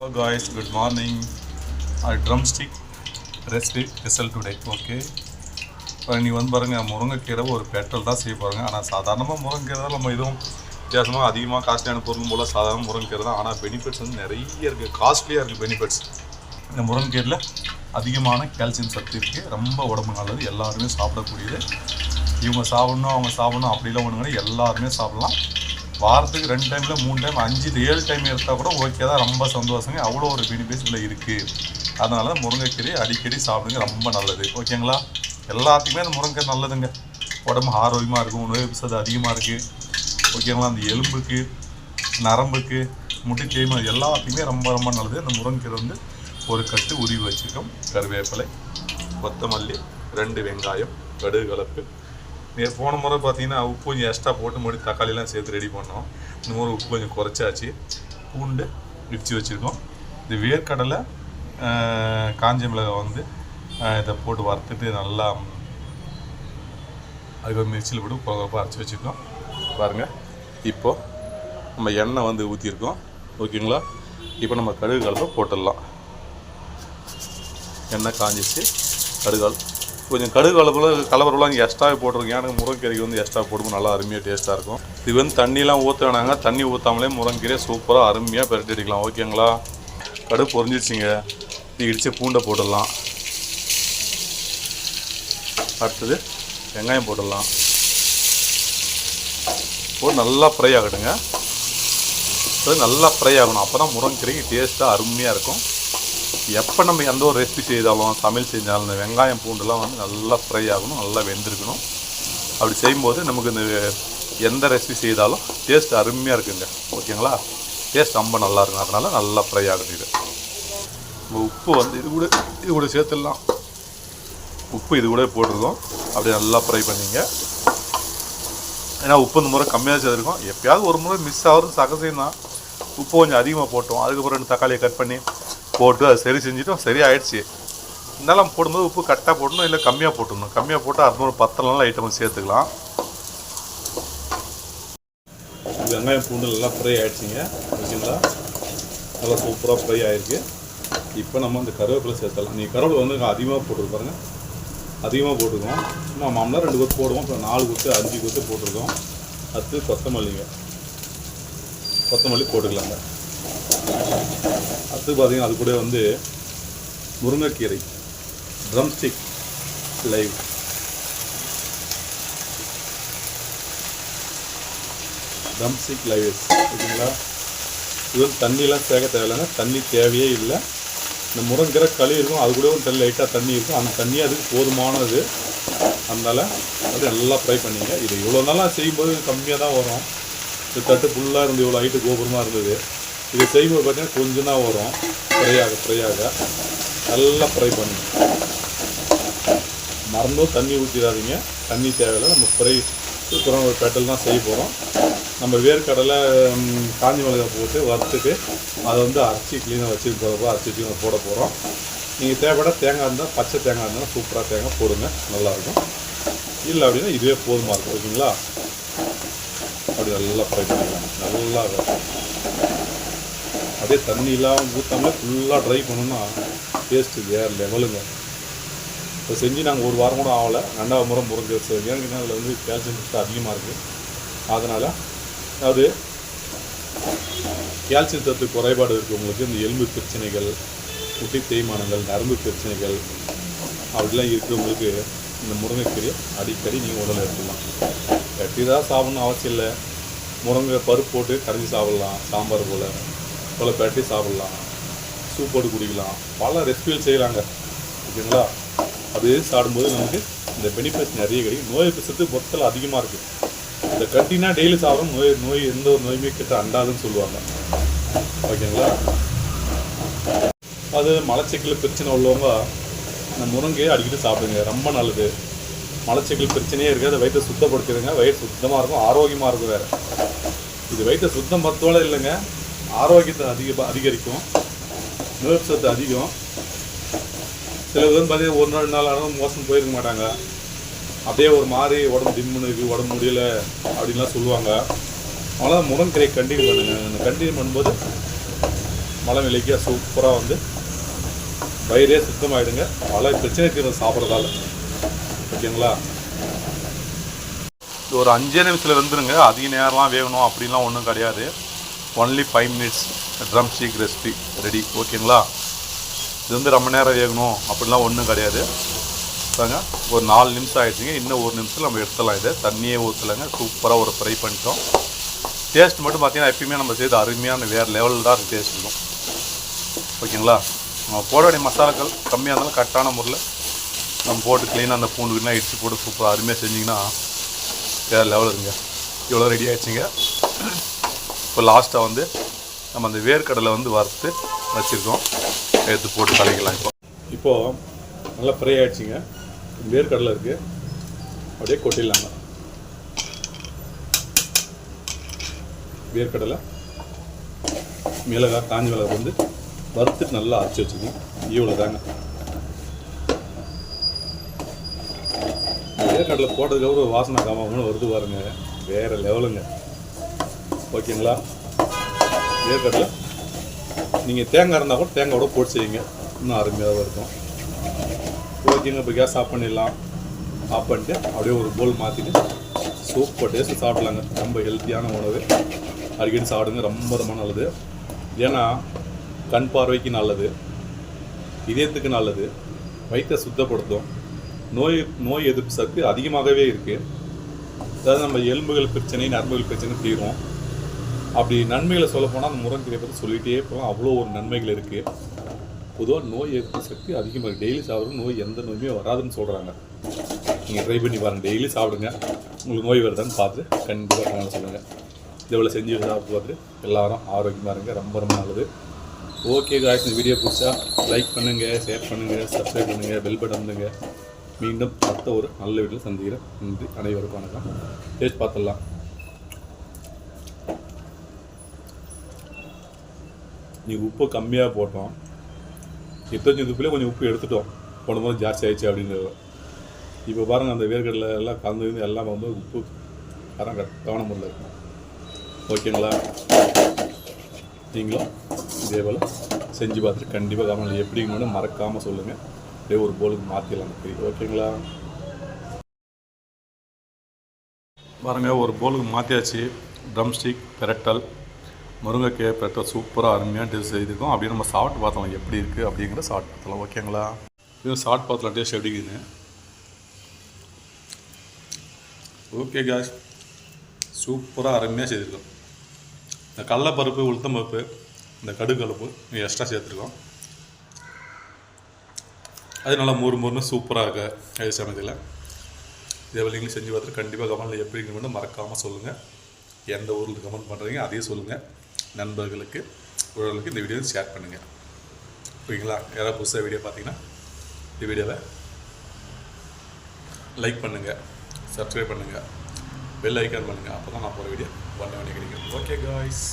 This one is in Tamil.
Hello guys good morning Our drumstick recipe result today okay இப்போ நீ வந்து பாருங்கள் முருங்கைக்கீரை ஒரு பெட்ரோல் தான் செய்ய போகிறாங்க ஆனால் சாதாரணமாக முருங்கைக்கீரை தான் நம்ம எதுவும் வித்தியாசமாக அதிகமாக காஸ்ட்லியான பொருள் போல் சாதாரண முருங்கைக்கீரை தான். ஆனால் பெனிஃபிட்ஸ் வந்து நிறைய இருக்குது காஸ்ட்லியாக இருக்குது பெனிஃபிட்ஸ் இந்த முருங்கைக்கீரில் அதிகமான கால்சியம் சக்தி இருக்குது ரொம்ப உடம்பு நல்லது. எல்லாருமே சாப்பிடக்கூடியது. இவங்க சாப்பிடணும் அவங்க சாப்பிடணும் அப்படிலாம் ஒன்று எல்லாருமே சாப்பிட்லாம். வாரத்துக்கு ரெண்டு டைமில் மூணு டைம் அஞ்சு ஏழு டைம் எடுத்தால் கூட ஓகே தான். ரொம்ப சந்தோஷங்க. அவ்வளோ ஒரு பெனிஃபிட்ஸ் இதில் இருக்குது அதனால முருங்கைக்கீரை அடிக்கடி சாப்பிடுங்க. ரொம்ப நல்லது. ஓகேங்களா எல்லாத்துக்குமே அந்த முருங்கை நல்லதுங்க. உடம்பு ஆரோக்கியமாக இருக்கும். உணவு சத்து அதிகமாக இருக்குது ஓகேங்களா அந்த எலும்புக்கு நரம்புக்கு முட்டி தேய்மை எல்லாத்துக்குமே ரொம்ப ரொம்ப நல்லது. அந்த முருங்கைக்கீரை வந்து ஒரு கட்டு உருவி வச்சுருக்கோம். கருவேப்பிலை கொத்தமல்லி ரெண்டு வெங்காயம் கடுகு கலப்பு. போன முறை பார்த்தீங்கன்னா உப்பு கொஞ்சம் எக்ஸ்ட்ரா போட்டு முடி தக்காளிலாம் சேர்த்து ரெடி பண்ணோம். இந்த முறை உப்பு கொஞ்சம் குறைச்சாச்சு. பூண்டு இடித்து வச்சுருக்கோம். இந்த வேர்க்கடலை காஞ்ச மிளகாய் வந்து இதை போட்டு வறுத்துட்டு நல்லா அதுக்கு வந்து மிக்சியில் போட்டு குழப்பா அரைச்சி வச்சுருக்கோம். பாருங்கள் இப்போது நம்ம எண்ணெய் வந்து ஊற்றிருக்கோம் ஓகேங்களா இப்போ நம்ம கடுகு கலப்பை போட்டுடலாம். எண்ணெய் காஞ்சிச்சு கடுகால் கொஞ்சம் கடுகு கலப்பில் கலவரெல்லாம் இங்கே எக்ஸ்ட்ராவே போட்டிருக்கேன் எனக்கு முருங்கைக்கீரைக்கு வந்து எக்ஸ்ட்ரா போடும்போது நல்லா அருமையாக டேஸ்ட்டாக இருக்கும். இது வந்து தண்ணிலாம் ஊற்ற வேணாங்க. தண்ணி ஊற்றாமலே முருங்கைக்கீரை சூப்பராக அருமையாக பெரட்டி அடிக்கலாம் ஓகேங்களா கடுகு பொறிஞ்சிடுச்சிங்க இது இடித்து பூண்டை போட்டுடலாம். அடுத்தது வெங்காயம் போட்டுடலாம். போட்டு நல்லா ஃப்ரை ஆகட்டுங்க. அது நல்லா ஃப்ரை ஆகணும். அப்போ தான் முருங்கைக்கீரைக்கு டேஸ்ட்டாக அருமையாக இருக்கும். எப்போ நம்ம எந்த ஒரு ரெசிபி செய்தாலும் சமையல் செஞ்சாலும் இந்த வெங்காயம் பூண்டுலாம் வந்து நல்லா ஃப்ரை ஆகணும் நல்லா வெந்திருக்கணும். அப்படி செய்யும்போது நமக்கு இந்த எந்த ரெசிபி செய்தாலும் டேஸ்ட் அருமையாக இருக்குங்க. ஓகேங்களா? டேஸ்ட் ரொம்ப நல்லா இருக்கும். அதனால் நல்லா ஃப்ரை ஆகணும் இது. உப்பு வந்து இது கூட இது கூட சேர்த்துடலாம். உப்பு இது கூட போட்டுருக்கோம். அப்படியே நல்லா ஃப்ரை பண்ணிங்க. ஏன்னா உப்பு இந்த முறை கம்மியாக சேர்த்துருக்கோம். எப்பயாவது ஒரு முறை மிஸ் ஆகிறது சகசியம் தான் உப்பு கொஞ்சம் அதிகமாக போட்டோம். அதுக்கப்புறம் ரெண்டு தக்காளியை கட் பண்ணி போட்டு அது சரி செஞ்சுட்டோம் சரி ஆயிடுச்சு இருந்தாலும் போடும்போது உப்பு கரெக்டாக போடணும் இல்லை கம்மியாக போட்டுடணும். கம்மியாக போட்டால் அறுநூறு பத்தலாம் ஐட்டம் சேர்த்துக்கலாம். வெங்காயம் பூண்டு நல்லா ஃப்ரை ஆகிடுச்சிங்க ஓகேங்களா? நல்லா சூப்பராக ஃப்ரை ஆகிருக்கு இப்போ நம்ம இந்த கருவேப்பிலை சேர்த்தலாம் நீங்கள் கருவேப்பிலை வந்து அதிகமாக போட்டுருக்கு பாருங்க. அதிகமாக போட்டுருக்கோம். சும்மா மாமலாம் ரெண்டு கொத்து போடுவோம் இப்போ நாலு கொத்து அஞ்சு கொத்து போட்டிருக்கோம். அடுத்து கொத்தமல்லிங்க. கொத்தமல்லி போட்டுக்கலாங்க. அடுத்து பார்த்தீங்கன்னா அது கூட வந்து முருங்கைக்கீரை ட்ரம்ஸ்டிக் லைவ் ட்ரம்ஸ்டிக் லைவ்ஸ் ஓகேங்களா இது வந்து தண்ணியெலாம் சேர்க்க தேவையில்லைங்க. தண்ணி தேவையே இல்லை. இந்த முருங்கீரை களி இருக்கும். அது கூட ஒரு லைட்டாக தண்ணி இருக்கும். அந்த தண்ணி அதுக்கு போதுமானது. அதனால் அது நல்லா ஃப்ரை பண்ணிங்க. இது இவ்வளோ நாளாக செய்யும்போது கம்மியாக தான் வரும். இந்த தட்டு ஃபுல்லாக இருந்து இவ்வளோ ஹைட்டு கோபுரமாக இருந்தது. இது செய்யும்போது பார்த்தீங்கன்னா கொஞ்சம் தான் வரும். ஃப்ரையாக ஃப்ரையாக ஃப்ரை ஆக. நல்லா ஃப்ரை பண்ணுங்க. மறந்தும் தண்ணி ஊற்றிடாதீங்க தண்ணி தேவையில்லை. நம்ம ஃப்ரை சூப்பரான ஒரு பெட்டல் தான் செய்ய போகிறோம் நம்ம வேர்க்கடலை காஞ்சி மிளகாய் போட்டு வறுத்துட்டு அதை வந்து அரைச்சி க்ளீனாக வச்சு போகிறப்போ அரைச்சி வச்சு போட போகிறோம் நீங்கள் தேவைப்பட தேங்காய் இருந்தால் பச்சை தேங்காய் இருந்தாலும் சூப்பராக தேங்காய் போடுங்க. நல்லாயிருக்கும் இல்லை அப்படின்னா இதுவே போதுமாக இருக்கும். ஓகேங்களா? அப்படி நல்லா ஃப்ரை பண்ணிக்கலாம் நல்லா அதே தண்ணியெலாம் ஊற்றாம ஃபுல்லாக ட்ரை பண்ணோம்னா டேஸ்ட்டு வேறு லெவலுங்க இப்போ செஞ்சு நாங்கள் ஒரு வாரம் கூட ஆகலை. ரெண்டாவது முறை முருங்கை வச்சு ஏன்னா அதில் வந்து கால்சியம் சத்து அதிகமாக இருக்குது அதனால் அது கால்சியம் சத்து குறைபாடு இருக்கிறவங்களுக்கு இந்த எலும்பு பிரச்சனைகள் குட்டி தேய்மானங்கள் நரம்பு பிரச்சனைகள் அப்படிலாம் இருக்கிறவங்களுக்கு இந்த முருங்கைக்கீரை அடிக்கடி நீங்கள் உடலை எடுத்துக்கலாம். கட்டி தான் சாப்பிட்ணும் அவசியம் இல்லை. முருங்கை பருப்பு போட்டு கரைஞ்சி சாப்பிட்லாம். சாம்பார் போல். பல பேட்டி சாப்பிட்லாம் சூப் போட்டு குடிக்கலாம் பல ரெசிபிகள் செய்யலாங்க. ஓகேங்களா? அது சாப்பிடும்போது நமக்கு இந்த பெனிஃபிட்ஸ் நிறைய கிடைக்கும். நோய் எதிர்ப்பு சத்து மொத்தத்தில் அதிகமாக இருக்குது இந்த கட்டினா டெய்லி சாப்பிடும் நோய் நோய் எந்த ஒரு நோயுமே கிட்ட அண்டாதுன்னு சொல்லுவாங்க. ஓகேங்களா? அது மலச்சிக்கல் பிரச்சனை உள்ளவங்க இந்த முருங்கையை அடிக்கடி சாப்பிடுங்க. ரொம்ப நல்லது. மலச்சிக்கல் பிரச்சனையே இருக்குது. அதை வயிற்றை சுத்தப்படுத்திடுங்க. வயிறு சுத்தமாக இருக்கும். ஆரோக்கியமாக இருக்கும் வேறு. இது வயிற்றை சுத்தம் பத்தோட இல்லைங்க. ஆரோக்கியத்தை அதிக அதிகரிக்கும். நோய் சத்து அதிகம். சில பேர் பார்த்தீங்கன்னா ஒரு நாள் நாள் ஆனாலும் மோசம் போயிருக்க மாட்டாங்க. அப்படியே ஒரு மாதிரி உடம்பு திம்முன்னு இருக்குது உடம்பு முடியல அப்படின்லாம் சொல்லுவாங்க. அதனால் முருங்கீரை கண்டினியூ பண்ணுங்க. கண்டினியூ பண்ணும்போது மழை விலைக்கு சூப்பராக வந்து வயிறே சுத்தமாயிடுங்க. பல பிரச்சனை இருக்கிறது சாப்பிட்றதால. ஓகேங்களா? இது ஒரு அஞ்சே நிமிஷத்தில் வந்துருங்க. அதிக நேரம்லாம் வேகணும் அப்படின்லாம் ஒன்றும் கிடையாது. Only five minutes drumstick recipe ready ஓகேங்களா இது வந்து ரொம்ப நேரம் வேகணும். அப்படிலாம் ஒன்றும் கிடையாது. பாருங்க ஒரு நாலு நிமிஷம் ஆகிடுச்சிங்க இன்னும் ஒரு நிமிஷத்தில் நம்ம எடுத்துடலாம் இதை. தண்ணியே ஊற்றலைங்க சூப்பராக ஒரு ஃப்ரை பண்ணிட்டோம். டேஸ்ட் மட்டும் பார்த்தீங்கன்னா எப்பயுமே நம்ம செய்து அருமையான வேறு லெவலில் தான் டேஸ்ட் இருக்கும் ஓகேங்களா நம்ம போட வேண்டிய மசாலாக்கள் கம்மியாக இருந்தாலும் கரெக்டான முறையில் நம்ம போட்டு க்ளீனாக அந்த பூண்டுக்குலாம் இடித்து போட்டு சூப்பராக அருமையாக செஞ்சிங்கன்னா வேறு லெவல் இருங்க. இவ்வளோ ரெடி ஆகிடுச்சிங்க இப்போ லாஸ்ட்டாக வந்து நம்ம அந்த வேர்க்கடலை வந்து வறுத்து வச்சுருக்கோம். எடுத்து போட்டு கலக்கலாம் இப்போ. இப்போது நல்லா ஃப்ரை ஆகிடுச்சிங்க வேர்க்கடலை இருக்குது அப்படியே கொட்டிடலாங்க வேர்க்கடலை மிளகாய் காஞ்சி மிளகாய் வந்து வறுத்துட்டு நல்லா அரைச்சி வச்சுக்கணும். இவ்வளோ தாங்க வேர்க்கடலை போட்டதுக்கப்புறம் வாசனை காமாமனு வருது பாருங்க. வேறு லெவலுங்க ஓகேங்களா? வேர்க்கடலை நீங்கள் தேங்காய் இருந்தால் கூட தேங்காய் கூட போட்டு செய்யுங்க. இன்னும் அருமையாக இருக்கும். ஓகேங்க இப்போ கேஸ் ஆஃப் பண்ணிடலாம். ஆஃப் பண்ணிட்டு அப்படியே ஒரு போல் மாற்றிட்டு சூப்பர் டேஸ்ட்டு சாப்பிடலாங்க. ரொம்ப ஹெல்த்தியான உணவு. அடிக்கடி சாப்பிடுங்க ரொம்ப ரொம்ப நல்லது. ஏன்னா கண் பார்வைக்கு நல்லது. இதயத்துக்கு நல்லது. வயிற்றை சுத்தப்படுத்தும். நோய் நோய் எதிர்ப்பு சக்தி அதிகமாகவே இருக்குது அதாவது நம்ம எலும்புகள் பிரச்சனை நரம்புகள் பிரச்சனை தீரும். அப்படி நன்மைகளை சொல்ல போனால் அந்த முருங்கைக்கீரை பற்றி சொல்லிகிட்டே போகலாம் அவ்வளோ ஒரு நன்மைகள் இருக்குது பொதுவாக நோய் எதிர்ப்பு சக்தி அதிகமாக டெய்லி சாப்பிட்றது நோய் எந்த நோயுமே வராதுன்னு சொல்கிறாங்க நீங்கள் ட்ரை பண்ணி பாருங்கள் டெய்லி சாப்பிடுங்க. உங்களுக்கு நோய் வருதான்னு பார்த்து கண்டிப்பாக கமெண்ட் சொல்லுங்கள் இதெவ்வளோ செஞ்சு சாப்பிட்டு பார்த்துட்டு எல்லாரும் ஆரோக்கியமாக இருங்க. ரொம்ப ரொம்ப நல்லது. ஓகே காய்ஸ் இந்த வீடியோ பிடிச்சா லைக் பண்ணுங்கள் ஷேர் பண்ணுங்கள் சப்ஸ்கிரைப் பண்ணுங்கள் பெல் பட்டன் பண்ணுங்கள் மீண்டும் அடுத்த ஒரு நல்ல வீட்டில் சந்திக்கிறேன். நன்றி. அனைவருக்கும் வணக்கம். டேஸ்ட் பார்த்துடலாம். நீ உப்பு கம்மியாக போட்டோம். எத்தனை உப்புலேயே கொஞ்சம் உப்பு எடுத்துட்டோம். போடும்போது ஜாஸ்தி ஆயிடுச்சு அப்படிங்கிறது இப்போ பாருங்கள் அந்த வேர்க்கடலை எல்லாம் கலந்து எல்லாம் வந்து உப்பு கரம் கரெக்டான முறையில் இருக்கும் ஓகேங்களா? நீங்களும் இதே போல் செஞ்சு பார்த்துட்டு கண்டிப்பாக கவனம் எப்படிங்கன்னு மறக்காமல் சொல்லுங்கள் அப்படியே ஒரு போலுக்கு மாற்றிடலாம் ஓகேங்களா? பாருங்கள் ஒரு போலுக்கு மாற்றியாச்சு ட்ரம் ஸ்டிக் பெரட்டல் முருங்கைக்காய் பெற்ற சூப்பராக அருமையாக டேஸ்ட் செய்திருக்கோம். அப்படியே நம்ம சாப்பிட்டு பார்த்தலாம் எப்படி இருக்குது அப்படிங்கிற சாப்பிட்டு பார்த்தலாம் ஓகேங்களா இது சாப்பிட்டு பார்த்தலாம் டேஸ்ட் எப்படி ஓகே கேஷ் சூப்பராக அருமையாக செய்திருக்கோம். இந்த கடலைப்பருப்பு உளுத்தம் பருப்பு இந்த கடுகலப்பு எக்ஸ்ட்ரா சேர்த்துருக்கோம். அது நல்லா மொறு மொறுன்னு சூப்பராக இருக்கு. அது சமயத்தில் இதே நீங்களும் செஞ்சு பார்த்துட்டு கண்டிப்பாக கமெண்ட்டில் எப்படி மறக்காமல் சொல்லுங்கள் எந்த ஊரில் கமெண்ட் பண்ணுறீங்க அதையும் சொல்லுங்கள் நண்பர்களுக்கு உறவுகளுக்கு இந்த வீடியோ ஷேர் பண்ணுங்கள் ஓகேங்களா யாராவது புதுசாக வீடியோ பார்த்தீங்கன்னா இந்த வீடியோவை லைக் பண்ணுங்கள் சப்ஸ்கிரைப் பண்ணுங்கள் பெல் ஐக்கான் பண்ணுங்கள் அப்போ தான் நான் போகிற வீடியோ ஒன்று ஒன்று கிடைக்கும். Okay guys